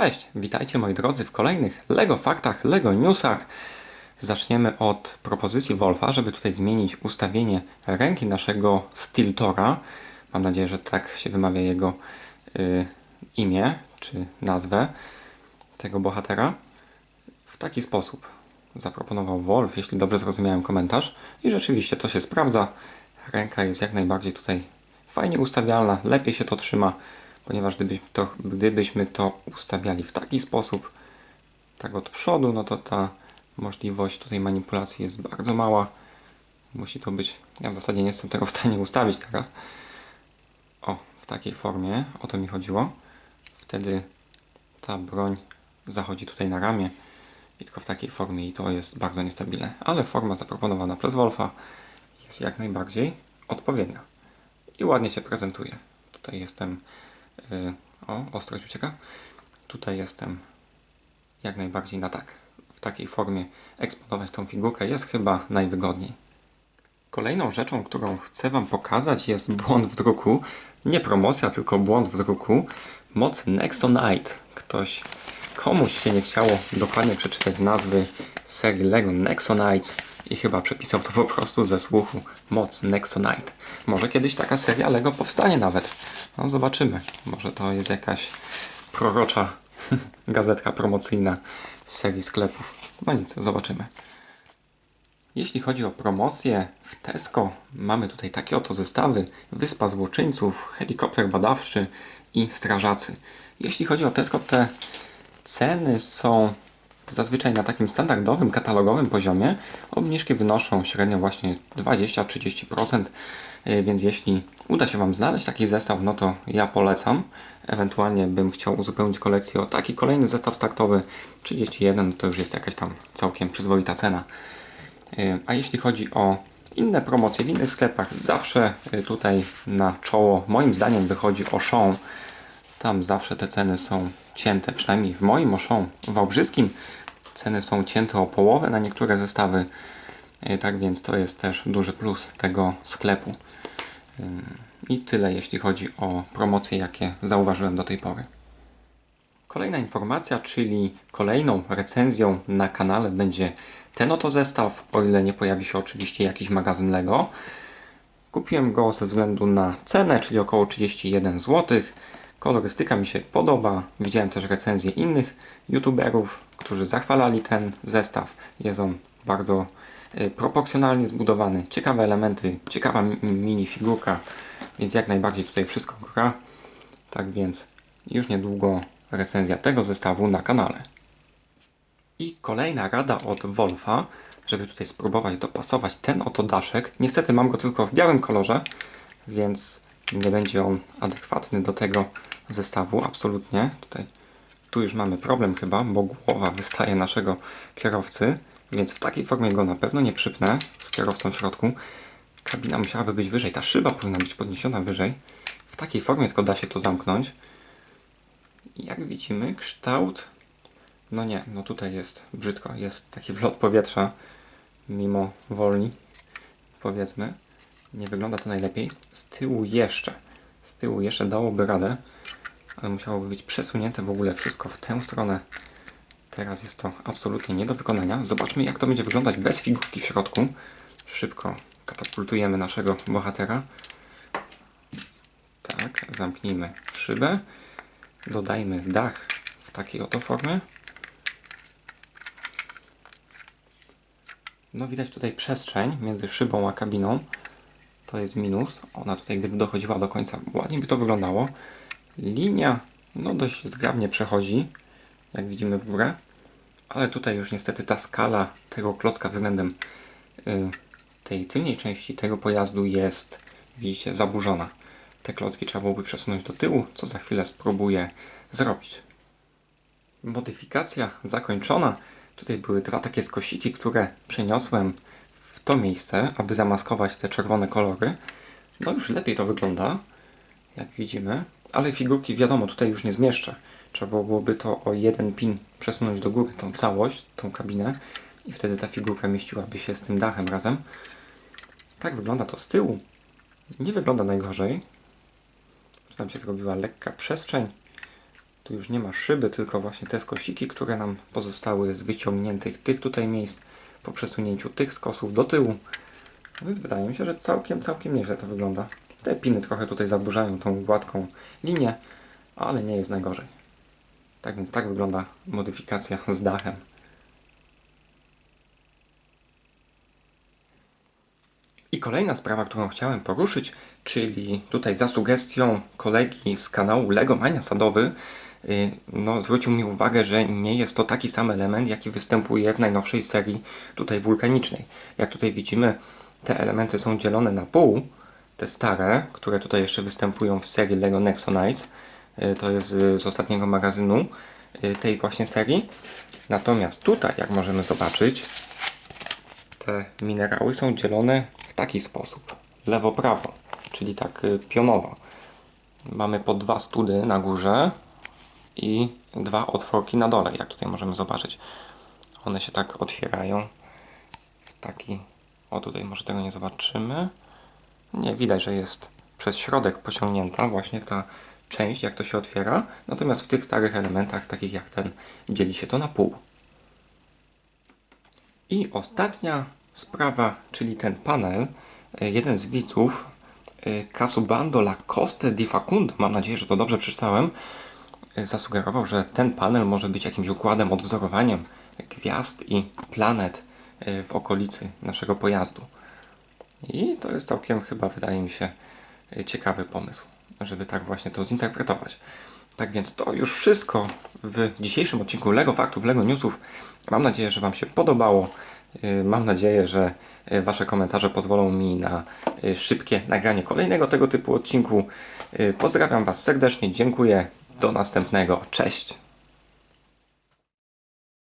Cześć, witajcie moi drodzy w kolejnych LEGO faktach, LEGO newsach. Zaczniemy od propozycji Wolfa, żeby tutaj zmienić ustawienie ręki naszego Stiltora. Mam nadzieję, że tak się wymawia jego y, imię czy nazwę tego bohatera. W taki sposób zaproponował Wolf, jeśli dobrze zrozumiałem komentarz. I rzeczywiście to się sprawdza. Ręka jest jak najbardziej tutaj fajnie ustawialna, lepiej się to trzyma, ponieważ gdybyśmy to, gdybyśmy to ustawiali w taki sposób, tak od przodu, no to ta możliwość tutaj manipulacji jest bardzo mała. Musi to być, ja w zasadzie nie jestem tego w stanie ustawić teraz. O, w takiej formie, o to mi chodziło. Wtedy ta broń zachodzi tutaj na ramię i tylko w takiej formie i to jest bardzo niestabilne. Ale forma zaproponowana przez Wolfa jest jak najbardziej odpowiednia i ładnie się prezentuje. Tutaj jestem, o, ostrość ucieka. Tutaj jestem jak najbardziej na tak. W takiej formie eksponować tą figurkę jest chyba najwygodniej. Kolejną rzeczą, którą chcę Wam pokazać jest błąd w druku. Nie promocja, tylko błąd w druku. Moc Nexonite. Ktoś, komuś się nie chciało dokładnie przeczytać nazwy serii LEGO Nexonites i chyba przepisał to po prostu ze słuchu. Moc Nexonite. Może kiedyś taka seria LEGO powstanie nawet. No zobaczymy. Może to jest jakaś prorocza gazetka promocyjna serii sklepów. No nic, zobaczymy. Jeśli chodzi o promocję w Tesco, mamy tutaj takie oto zestawy: Wyspa Złoczyńców, helikopter badawczy i strażacy. Jeśli chodzi o Tesco, te ceny są zazwyczaj na takim standardowym, katalogowym poziomie. Obniżki wynoszą średnio właśnie 20-30%, yy, więc jeśli uda się Wam znaleźć taki zestaw, no to ja polecam. Ewentualnie bym chciał uzupełnić kolekcję o taki kolejny zestaw startowy 31, to już jest jakaś tam całkiem przyzwoita cena. Yy, A jeśli chodzi o inne promocje w innych sklepach, zawsze yy, tutaj na czoło moim zdaniem wychodzi Auchan. Tam zawsze te ceny są cięte, przynajmniej w moim Auchan wałbrzyskim ceny są cięte o połowę na niektóre zestawy. Yy, Tak więc to jest też duży plus tego sklepu. I tyle jeśli chodzi o promocje, jakie zauważyłem do tej pory. Kolejna informacja, czyli kolejną recenzją na kanale będzie ten oto zestaw, o ile nie pojawi się oczywiście jakiś magazyn LEGO. Kupiłem go ze względu na cenę, czyli około 31 zł. Kolorystyka mi się podoba. Widziałem też recenzje innych youtuberów, którzy zachwalali ten zestaw. Jest on bardzo y, proporcjonalnie zbudowany. Ciekawe elementy, ciekawa mi- mini figurka, więc jak najbardziej tutaj wszystko gra. Tak więc już niedługo recenzja tego zestawu na kanale. I kolejna rada od Wolfa, żeby tutaj spróbować dopasować ten oto daszek. Niestety mam go tylko w białym kolorze, więc nie będzie on adekwatny do tego zestawu, absolutnie. Tutaj, tu już mamy problem chyba, bo głowa wystaje naszego kierowcy, więc w takiej formie go na pewno nie przypnę z kierowcą w środku. Kabina musiałaby być wyżej, ta szyba powinna być podniesiona wyżej. W takiej formie tylko da się to zamknąć. Jak widzimy, kształt no nie, no tutaj jest brzydko. Jest taki wlot powietrza mimo wolni, powiedzmy. Nie wygląda to najlepiej. Z tyłu jeszcze, z tyłu jeszcze dałoby radę, ale musiałoby być przesunięte w ogóle wszystko w tę stronę. Teraz jest to absolutnie nie do wykonania. Zobaczmy jak to będzie wyglądać bez figurki w środku. Szybko katapultujemy naszego bohatera. Tak, zamknijmy szybę. Dodajmy dach w takiej oto formie. No widać tutaj przestrzeń między szybą a kabiną. To jest minus. Ona tutaj gdyby dochodziła do końca, ładnie by to wyglądało. Linia no dość zgrabnie przechodzi, jak widzimy w górę. Ale tutaj już niestety ta skala tego klocka względem y, tej tylnej części tego pojazdu jest, widzicie, zaburzona. Te klocki trzeba byłoby przesunąć do tyłu, co za chwilę spróbuję zrobić modyfikacja zakończona. Tutaj były dwa takie skosiki, które przeniosłem to miejsce, aby zamaskować te czerwone kolory. No już lepiej to wygląda, jak widzimy, ale figurki wiadomo tutaj już nie zmieszczę. Trzeba byłoby to o jeden pin przesunąć do góry, tą całość, tą kabinę i wtedy ta figurka mieściłaby się z tym dachem razem. Tak wygląda to z tyłu. Nie wygląda najgorzej. Tam się zrobiła lekka przestrzeń Tu już nie ma szyby, tylko właśnie te skosiki, które nam pozostały z wyciągniętych tych tutaj miejsc po przesunięciu tych skosów do tyłu. Więc wydaje mi się, że całkiem, całkiem nieźle to wygląda. Te piny trochę tutaj zaburzają tą gładką linię, ale nie jest najgorzej. Tak więc tak wygląda modyfikacja z dachem. Kolejna sprawa, którą chciałem poruszyć, czyli tutaj za sugestią kolegi z kanału Lego Mania Sadowy, yy, no, zwrócił mi uwagę, że nie jest to taki sam element, jaki występuje w najnowszej serii tutaj wulkanicznej. Jak tutaj widzimy, te elementy są dzielone na pół, te stare, które tutaj jeszcze występują w serii Lego Nexonites, yy, to jest z, ostatniego magazynu yy, tej właśnie serii. Natomiast tutaj, jak możemy zobaczyć, te minerały są dzielone taki sposób. Lewo-prawo, czyli tak y, pionowo. Mamy po dwa study na górze i dwa otworki na dole, jak tutaj możemy zobaczyć. One się tak otwierają w taki... O, tutaj może tego nie zobaczymy. Nie, widać, że jest przez środek pociągnięta właśnie ta część, jak to się otwiera. Natomiast w tych starych elementach, takich jak ten, dzieli się to na pół. I ostatnia sprawa, czyli ten panel. E, Jeden z widzów, e, Casubando la Coste di Facundo, mam nadzieję, że to dobrze przeczytałem, e, zasugerował, że ten panel może być jakimś układem, odwzorowaniem gwiazd i planet e, w okolicy naszego pojazdu. I to jest całkiem chyba, wydaje mi się, e, ciekawy pomysł, żeby tak właśnie to zinterpretować. Tak więc to już wszystko w dzisiejszym odcinku LEGO Faktów, LEGO Newsów. Mam nadzieję, że Wam się podobało. Yy, Mam nadzieję, że yy, Wasze komentarze pozwolą mi na yy, szybkie nagranie kolejnego tego typu odcinku. Pozdrawiam Was serdecznie, dziękuję. Do następnego. Cześć!